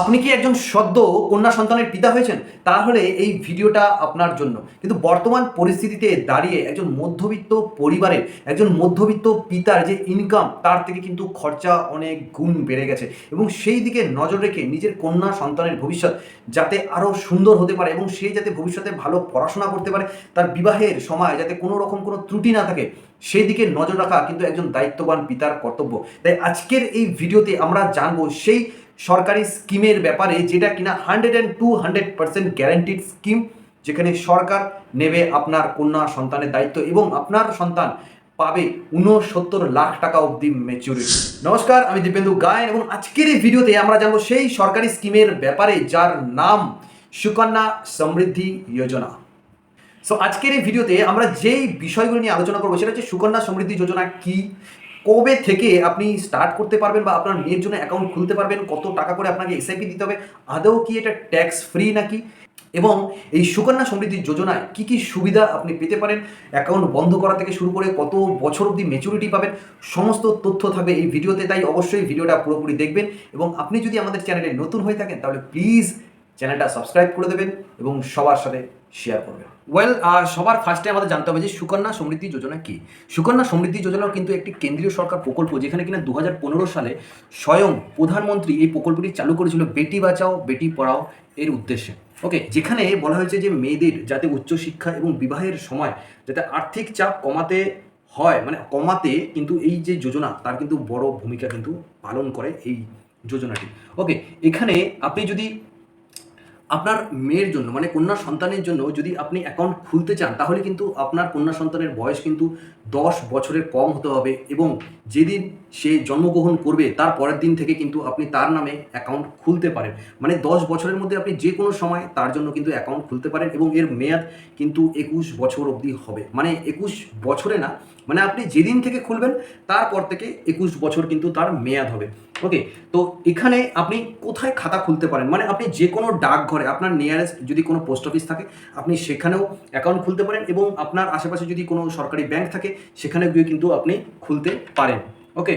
আপনি কি একজন সদ্য কন্যা সন্তানের পিতা হয়েছেন? তাহলে এই ভিডিওটা আপনার জন্য। কিন্তু বর্তমান পরিস্থিতিতে দাঁড়িয়ে একজন মধ্যবিত্ত পরিবারের, একজন মধ্যবিত্ত পিতার যে ইনকাম তার থেকে কিন্তু খরচা অনেক গুণ বেড়ে গেছে। এবং সেই দিকে নজর রেখে নিজের কন্যা সন্তানের ভবিষ্যৎ যাতে আরও সুন্দর হতে পারে এবং সে যাতে ভবিষ্যতে ভালো পড়াশোনা করতে পারে, তার বিবাহের সময় যাতে কোনো রকম কোনো ত্রুটি না থাকে, সেই দিকে নজর রাখা কিন্তু একজন দায়িত্ববান পিতার কর্তব্য। তাই আজকের এই ভিডিওতে আমরা জানব সেই সরকারি স্কিমের ব্যাপারে যেটা কিনা hundred and two hundred percent guaranteed scheme যেখানে সরকার নেবে আপনার কন্যা সন্তানের দায়িত্ব এবং আপনার সন্তান পাবে উনসত্তর লাখ টাকা অবধি ম্যাচুরিটি নমস্কার, আমি দীপেন্দু গায়ন এবং আজকের এই ভিডিওতে আমরা জানব সেই সরকারি স্কিমের ব্যাপারে যার নাম সুকন্যা সমৃদ্ধি যোজনা। সো আজকের এই ভিডিওতে আমরা যেই বিষয়গুলো নিয়ে আলোচনা করব সেটা হচ্ছে সুকন্যা সমৃদ্ধি যোজনা কি? কবে থেকে আপনি স্টার্ট করতে পারবেন বা আপনার মেয়ের জন্য অ্যাকাউন্ট খুলতে পারবেন? কত টাকা করে আপনাকে এসআইপি দিতে হবে? আদৌ কি এটা ট্যাক্স ফ্রি নাকি? এবং এই সুকন্যা সমৃদ্ধি যোজনায় কি কি সুবিধা আপনি পেতে পারেন? অ্যাকাউন্ট বন্ধ করা থেকে শুরু করে কত বছর অবধি মেচুরিটি পাবেন? সমস্ত তথ্য থাকবে এই ভিডিওতে তাই অবশ্যই ভিডিওটা পুরোপুরি দেখবেন। এবং আপনি যদি আমাদের চ্যানেলে নতুন হয়ে থাকেন, তাহলে প্লিজ চ্যানেলটা সাবস্ক্রাইব করে দেবেন এবং সবার সাথে শেয়ার করবেন। ওয়েল সবার ফার্স্টে আমাদের জানতে হবে যে সুকন্যা সমৃদ্ধি যোজনা কি? সুকন্যা সমৃদ্ধি যোজনা কিন্তু একটি কেন্দ্রীয় সরকার প্রকল্প যেখানে কিনা দু হাজার পনেরো সালে স্বয়ং প্রধানমন্ত্রী এই প্রকল্পটি চালু করেছিল বেটি বাঁচাও, বেটি পড়াও এর উদ্দেশ্যে। ওকে যেখানে বলা হয়েছে যে মেয়েদের যাতে উচ্চশিক্ষা এবং বিবাহের সময় যাতে আর্থিক চাপ কমাতে হয় মানে কমাতে কিন্তু এই যে যোজনা, তার কিন্তু বড় ভূমিকা কিন্তু পালন করে এই যোজনাটি। ওকে এখানে আপনি যদি আপনার মেয়ের জন্য মানে কন্যা সন্তানের জন্য যদি আপনি অ্যাকাউন্ট খুলতে চান, তাহলে কিন্তু আপনার কন্যা সন্তানের বয়স কিন্তু দশ বছরের কম হতে হবে এবং যেদিন সে জন্মগ্রহণ করবে, তার পরের দিন থেকে কিন্তু আপনি তার নামে অ্যাকাউন্ট খুলতে পারেন। মানে দশ বছরের মধ্যে আপনি যে কোনো সময় তার জন্য কিন্তু অ্যাকাউন্ট খুলতে পারেন এবং এর মেয়াদ কিন্তু একুশ বছর অবধি হবে। মানে একুশ বছরে না মানে আপনি যেদিন থেকে খুলবেন, তারপর থেকে একুশ বছর কিন্তু তার মেয়াদ হবে। ওকে, তো এখানে আপনি কোথায় খাতা খুলতে পারেন? মানে আপনি যে কোনো ডাকঘরে, আপনার নিয়ারেস্ট যদি কোনো পোস্ট অফিস থাকে, আপনি সেখানেও অ্যাকাউন্ট খুলতে পারেন এবং আপনার আশেপাশে যদি কোনো সরকারি ব্যাংক থাকে, সেখানে গিয়ে কিন্তু আপনি খুলতে পারেন। ওকে,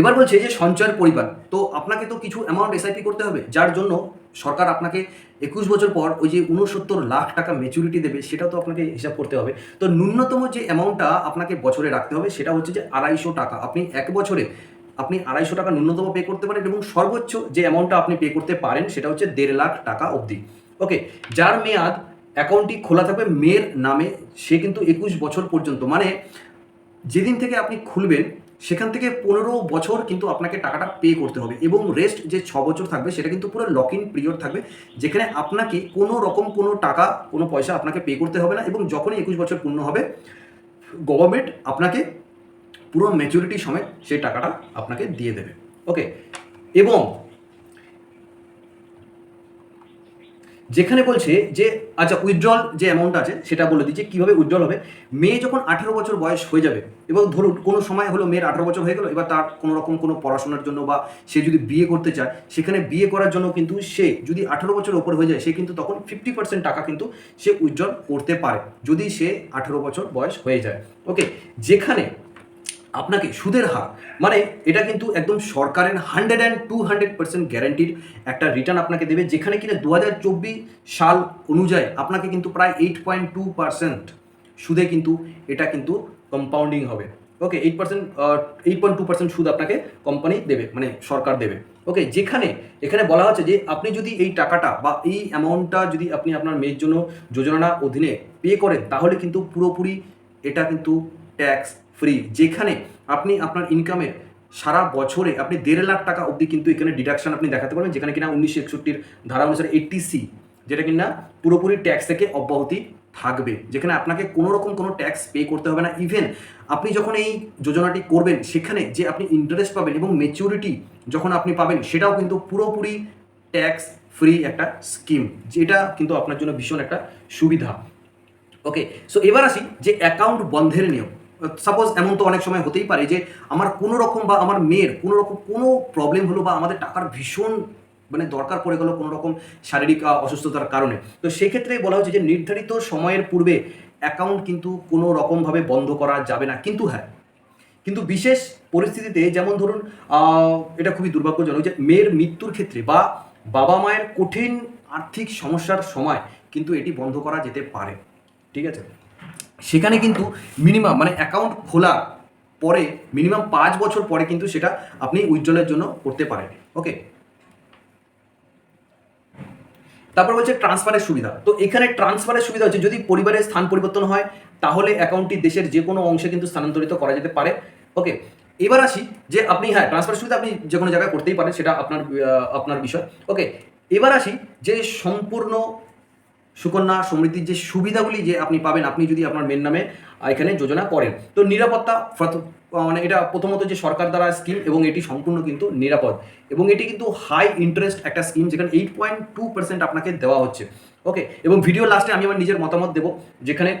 এবার বলছে যে সঞ্চয়ের পরিবার তো আপনাকে তো কিছু অ্যামাউন্ট এসআইপি করতে হবে, যার জন্য সরকার আপনাকে একুশ বছর পর ওই যে উনসত্তর লাখ টাকা মেচুরিটি দেবে, সেটাও তো আপনাকে হিসাব করতে হবে। তো ন্যূনতম যে অ্যামাউন্টটা আপনাকে বছরে রাখতে হবে, সেটা হচ্ছে যে আড়াইশো টাকা। আপনি এক বছরে আপনি আড়াইশো টাকা ন্যূনতম পে করতে পারেন এবং সর্বোচ্চ যে অ্যামাউন্টটা আপনি পে করতে পারেন সেটা হচ্ছে দেড় লাখ টাকা অবধি। ওকে যার মেয়াদ অ্যাকাউন্টটি খোলা থাকবে মেয়ের নামে, সে কিন্তু একুশ বছর পর্যন্ত। মানে যেদিন থেকে আপনি খুলবেন, সেখান থেকে পনেরো বছর কিন্তু আপনাকে টাকাটা পে করতে হবে এবং রেস্ট যে ছ বছর থাকবে, সেটা কিন্তু পুরো লক ইন পিরিয়ড থাকবে, যেখানে আপনাকে কোনো রকম কোনো টাকা, কোনো পয়সা আপনাকে পে করতে হবে না এবং যখনই একুশ বছর পূর্ণ হবে গভর্নমেন্ট আপনাকে পুরো ম্যাচুরিটি সময় সেই টাকাটা আপনাকে দিয়ে দেবে। ওকে এবং যেখানে বলছে যে আচ্ছা উইথড্রল যে অ্যামাউন্ট আছে, সেটা বলে দিচ্ছে কীভাবে উইথড্রল হবে? মেয়ে যখন আঠেরো বছর বয়স হয়ে যাবে, এবং ধরুন কোনো সময় হলো মেয়ের আঠেরো বছর হয়ে গেলো, এবার তার কোনো রকম কোনো পড়াশোনার জন্য বা সে যদি বিয়ে করতে চায়, সেখানে বিয়ে করার জন্য কিন্তু সে যদি আঠেরো বছর ওপর হয়ে যায়, সে কিন্তু তখন ফিফটি পার্সেন্ট টাকা কিন্তু সে উইথড্রল করতে পারে, যদি সে আঠেরো বছর বয়স হয়ে যায়। ওকে যেখানে আপনাকে সুদের হার। মানে এটা কিন্তু একদম সরকারের hundred and two hundred percent গ্যারান্টির একটা রিটার্ন আপনাকে দেবে, যেখানে কিনা দু হাজার চব্বিশ সাল অনুযায়ী আপনাকে কিন্তু প্রায় এইট পয়েন্ট টু পার্সেন্ট সুদে কিন্তু এটা কিন্তু কম্পাউন্ডিং হবে। Okay eight percent eight point two percent সুদ আপনাকে কোম্পানি দেবে মানে সরকার দেবে। ওকে যেখানে, এখানে বলা হচ্ছে যে আপনি যদি এই টাকাটা বা এই অ্যামাউন্টটা যদি আপনি আপনার মেয়ের জন্য যোজনা অধীনে পে করেন, তাহলে কিন্তু পুরোপুরি এটা কিন্তু ট্যাক্স ফ্রি যেখানে আপনি আপনার ইনকামের সারা বছরে আপনি দেড় লাখ টাকা অবধি কিন্তু এখানে ডিডাকশন আপনি দেখাতে পারবেন, যেখানে কিনা উনিশশো একষট্টির ধারা অনুসারে এইটটি সি যেটা কিনা পুরোপুরি ট্যাক্স থেকে অব্যাহতি থাকবে, যেখানে আপনাকে কোনো রকম কোনো ট্যাক্স পে করতে হবে না। ইভেন আপনি যখন এই যোজনাটি করবেন, সেখানে যে আপনি ইন্টারেস্ট পাবেন এবং মেচিউরিটি যখন আপনি পাবেন, সেটাও কিন্তু পুরোপুরি ট্যাক্স ফ্রি একটা স্কিম যেটা কিন্তু আপনার জন্য ভীষণ একটা সুবিধা। ওকে সো এবার আসি যে অ্যাকাউন্ট বন্ধের নিয়ম। সাপোজ এমন তো অনেক সময় হতেই পারে যে আমার কোনো রকম বা আমার মেয়ের কোনো রকম, কোনো প্রবলেম হলো বা আমাদের টাকার ভীষণ মানে দরকার পড়ে গেলো কোনো রকম শারীরিক অসুস্থতার কারণে। তো সেক্ষেত্রে বলা হচ্ছে যে নির্ধারিত সময়ের পূর্বে অ্যাকাউন্ট কিন্তু কোনো রকমভাবে বন্ধ করা যাবে না। কিন্তু হ্যাঁ কিন্তু বিশেষ পরিস্থিতিতে যেমন ধরুন এটা খুবই দুর্ভাগ্যজনক যে মেয়ের মৃত্যুর ক্ষেত্রে বা বাবা মায়ের কঠিন আর্থিক সমস্যার সময় কিন্তু এটি বন্ধ করা যেতে পারে। ঠিক আছে? সেখানে কিন্তু মিনিমাম মানে অ্যাকাউন্ট খোলা পরে মিনিমাম পাঁচ বছর পরে কিন্তু সেটা আপনি উজ্জ্বলের জন্য করতে পারেন। ওকে তারপর বলছে ট্রান্সফারের সুবিধা। তো এখানে ট্রান্সফারের সুবিধা হচ্ছে যদি পরিবারের স্থান পরিবর্তন হয়, তাহলে অ্যাকাউন্টটি দেশের যে কোনো অংশে কিন্তু স্থানান্তরিত করা যেতে পারে। ওকে এবার আসি যে আপনি হ্যাঁ ট্রান্সফার সুবিধা আপনি যে কোনো জায়গায় করতেই পারেন, সেটা আপনার আপনার বিষয়। ওকে এবার আসি যে সম্পূর্ণ সুকন্যা সমৃদ্ধির যে সুবিধাগুলি যে আপনি পাবেন, আপনি যদি আপনার মেন নামে এখানে যোজনা করেন। তো নিরাপত্তা মানে এটা প্রথমত যে সরকার দ্বারা স্কিম এবং এটি সম্পূর্ণ কিন্তু নিরাপদ। এবং এটি কিন্তু হাই ইন্টারেস্ট একটা স্কিম যেখানে এইট পয়েন্ট টু পার্সেন্ট আপনাকে দেওয়া হচ্ছে। ওকে এবং ভিডিও লাস্টে আমি আমার নিজের মতামত দেবো, যেখানে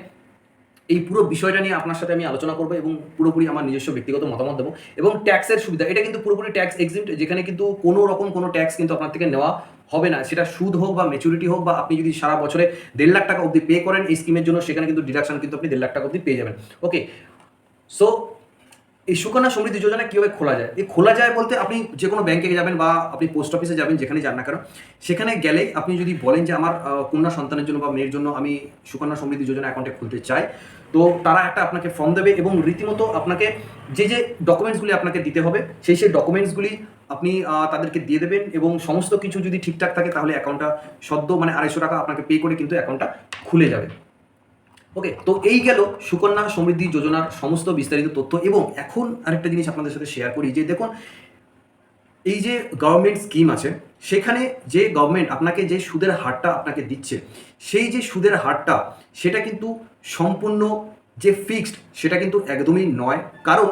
এই পুরো বিষয়টা নিয়ে আপনার সাথে আমি আলোচনা করব এবং পুরোপুরি আমার নিজস্ব ব্যক্তিগত মতামত দেবো। এবং ট্যাক্সের সুবিধা, এটা কিন্তু পুরোপুরি ট্যাক্স এক্সিম যেখানে কিন্তু কোনো রকম কোনো ট্যাক্স কিন্তু আপনার থেকে নেওয়া হবে না। সেটা সুদ হোক বা মেচুরিটি হোক বা আপনি যদি সারা বছরে দেড় লাখ টাকা অবধি পে করেন এই স্কিমের জন্য, সেখানে কিন্তু ডিডাকশন কিন্তু আপনি দেড় লাখ টাকা অবধি পেয়ে যাবেন। ওকে সো এই সুকন্যা সমৃদ্ধি যোজনা কীভাবে খোলা যায়? এই খোলা যায় বলতে আপনি যে কোনো ব্যাংকে যাবেন বা আপনি পোস্ট অফিসে যাবেন, যেখানে যান না কেন, সেখানে গেলে আপনি যদি বলেন যে আমার কন্যা সন্তানের জন্য বা মেয়ের জন্য আমি সুকন্যা সমৃদ্ধি যোজনা অ্যাকাউন্টে খুলতে চাই, তো তারা একটা আপনাকে ফর্ম দেবে এবং রীতিমতো আপনাকে যে যে ডকুমেন্টসগুলি আপনাকে দিতে হবে, সেই সেই ডকুমেন্টসগুলি আপনি তাদেরকে দিয়ে দেবেন এবং সমস্ত কিছু যদি ঠিকঠাক থাকে তাহলে অ্যাকাউন্টটা সদ্য মানে আড়াইশো টাকা আপনাকে পে করে কিন্তু অ্যাকাউন্টটা খুলে যাবে। ওকে তো এই গেল সুকন্যা সমৃদ্ধি যোজনার সমস্ত বিস্তারিত তথ্য এবং এখন আরেকটা জিনিস আপনাদের সাথে শেয়ার করি যে দেখুন, এই যে গভর্নমেন্ট স্কিম আছে, সেখানে যে গভর্নমেন্ট আপনাকে যে সুদের হারটা আপনাকে দিচ্ছে, সেই যে সুদের হারটা সেটা কিন্তু সম্পূর্ণ যে ফিক্সড সেটা কিন্তু একদমই নয়। কারণ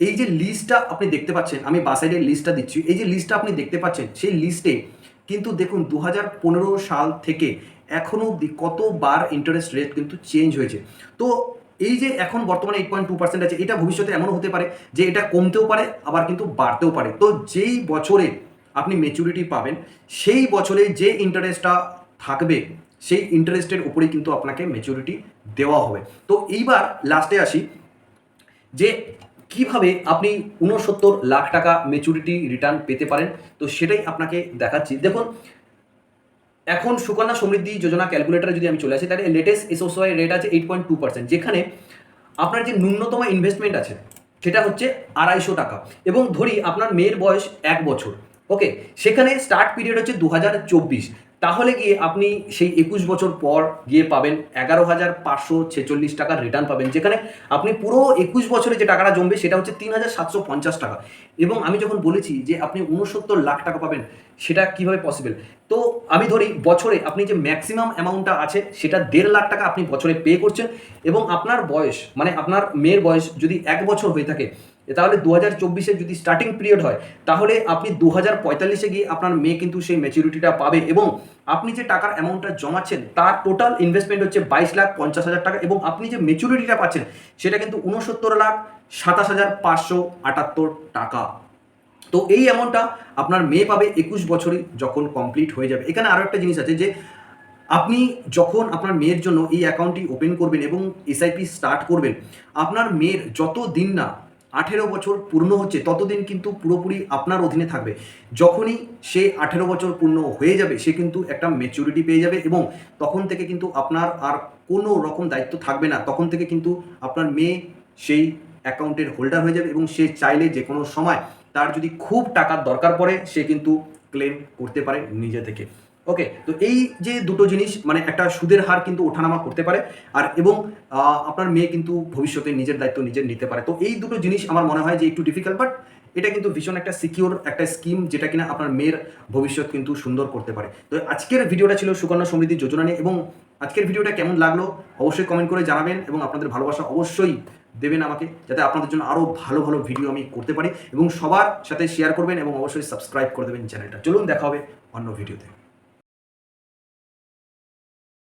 এই যে লিস্টটা আপনি দেখতে পাচ্ছেন, আমি বাসাইডের লিস্টটা দিচ্ছি, এই যে লিস্টটা আপনি দেখতে পাচ্ছেন, সেই লিস্টে কিন্তু দেখুন দু হাজার পনেরো সাল থেকে এখনও অবধি কতবার ইন্টারেস্ট রেট কিন্তু চেঞ্জ হয়েছে। তো এই যে এখন বর্তমানে এইট পয়েন্ট টু পার্সেন্ট আছে, এটা ভবিষ্যতে এমনও হতে পারে যে এটা কমতেও পারে, আবার কিন্তু বাড়তেও পারে। তো যেই বছরে আপনি মেচুরিটি পাবেন, সেই বছরে যে ইন্টারেস্টটা থাকবে, সেই ইন্টারেস্টের উপরেই কিন্তু আপনাকে মেচুরিটি দেওয়া হবে। তো এইবার লাস্টে আসি যে কীভাবে আপনি উনসত্তর লাখ টাকা মেচুরিটি রিটার্ন পেতে পারেন? তো সেটাই আপনাকে দেখাচ্ছি। দেখুন, এখন সুকন্যা সমৃদ্ধি যোজনা ক্যালকুলেটারে যদি আমি চলে আসি, তাহলে লেটেস্ট এসওসওয়াই রেট আছে এইট পয়েন্ট টু পার্সেন্ট যেখানে আপনার যে ন্যূনতম ইনভেস্টমেন্ট আছে, সেটা হচ্ছে আড়াইশো টাকা। এবং ধরি আপনার মেয়ের বয়স এক বছর ওকে সেখানে স্টার্ট পিরিয়ড হচ্ছে দু হাজার চব্বিশ। তাহলে গিয়ে আপনি সেই একুশ বছর পর গিয়ে পাবেন এগারো হাজার পাঁচশো ছেচল্লিশ টাকার রিটার্ন পাবেন, যেখানে আপনি পুরো একুশ বছরে যে টাকাটা জমবে সেটা হচ্ছে তিন হাজার সাতশো পঞ্চাশ টাকা। এবং আমি যখন বলেছি যে আপনি উনসত্তর লাখ টাকা পাবেন, সেটা কীভাবে পসিবল তো আমি ধরি বছরে আপনি যে ম্যাক্সিমাম অ্যামাউন্টটা আছে, সেটা দেড় লাখ টাকা আপনি বছরে পে করছেন এবং আপনার বয়স মানে আপনার মেয়ের বয়স যদি এক বছর হয়ে থাকে তাহলে দু হাজার চব্বিশে যদি স্টার্টিং পিরিয়ড হয়, তাহলে আপনি দু হাজার পঁয়তাল্লিশে গিয়ে আপনার মেয়ে কিন্তু সেই ম্যাচুরিটিটা পাবে এবং আপনি যে টাকার অ্যামাউন্টটা জমাচ্ছেন, তার টোটাল ইনভেস্টমেন্ট হচ্ছে বাইশ লাখ পঞ্চাশ হাজার টাকা এবং আপনি যে মেচুরিটিটা পাচ্ছেন, সেটা কিন্তু উনসত্তর লাখ সাতাশ হাজার পাঁচশো আটাত্তর টাকা। তো এই অ্যামাউন্টটা আপনার মেয়ে পাবে একুশ বছরে যখন কমপ্লিট হয়ে যাবে। এখানে আরও একটা জিনিস আছে যে, আপনি যখন আপনার মেয়ের জন্য এই অ্যাকাউন্টটি ওপেন করবেন এবং এসআইপি স্টার্ট করবেন, আপনার মেয়ের যত দিন না আঠেরো বছর পূর্ণ হচ্ছে, ততদিন কিন্তু পুরোপুরি আপনার অধীনে থাকবে। যখনই সে আঠেরো বছর পূর্ণ হয়ে যাবে, সে কিন্তু একটা মেচুরিটি পেয়ে যাবে এবং তখন থেকে কিন্তু আপনার আর কোনো রকম দায়িত্ব থাকবে না। তখন থেকে কিন্তু আপনার মেয়ে সেই অ্যাকাউন্টের হোল্ডার হয়ে যাবে এবং সে চাইলে যে কোনো সময় তার যদি খুব টাকার দরকার পড়ে, সে কিন্তু ক্লেম করতে পারে নিজে থেকে। ওকে তো এই যে দুটো জিনিস মানে একটা সুদের হার কিন্তু ওঠানামা করতে পারে, আর এবং আপনার মেয়ে কিন্তু ভবিষ্যতে নিজের দায়িত্ব নিজের নিতে পারে। তো এই দুটো জিনিস আমার মনে হয় যে একটু ডিফিকাল্ট বাট এটা কিন্তু ভীষণ একটা সিকিউর একটা স্কিম যেটা কিনা আপনার মেয়ের ভবিষ্যৎ কিন্তু সুন্দর করতে পারে। তো আজকের ভিডিওটা ছিল সুকন্যা সমৃদ্ধি যোজনা নিয়ে, এবং আজকের ভিডিওটা কেমন লাগল অবশ্যই কমেন্ট করে জানাবেন, এবং আপনাদের ভালোবাসা অবশ্যই দেবেন আমাকে, যাতে আপনাদের জন্য আরও ভালো ভালো ভিডিও আমি করতে পারি, এবং সবার সাথে শেয়ার করবেন, এবং অবশ্যই সাবস্ক্রাইব করে দেবেন চ্যানেলটা চলুন, দেখা হবে অন্য ভিডিওতে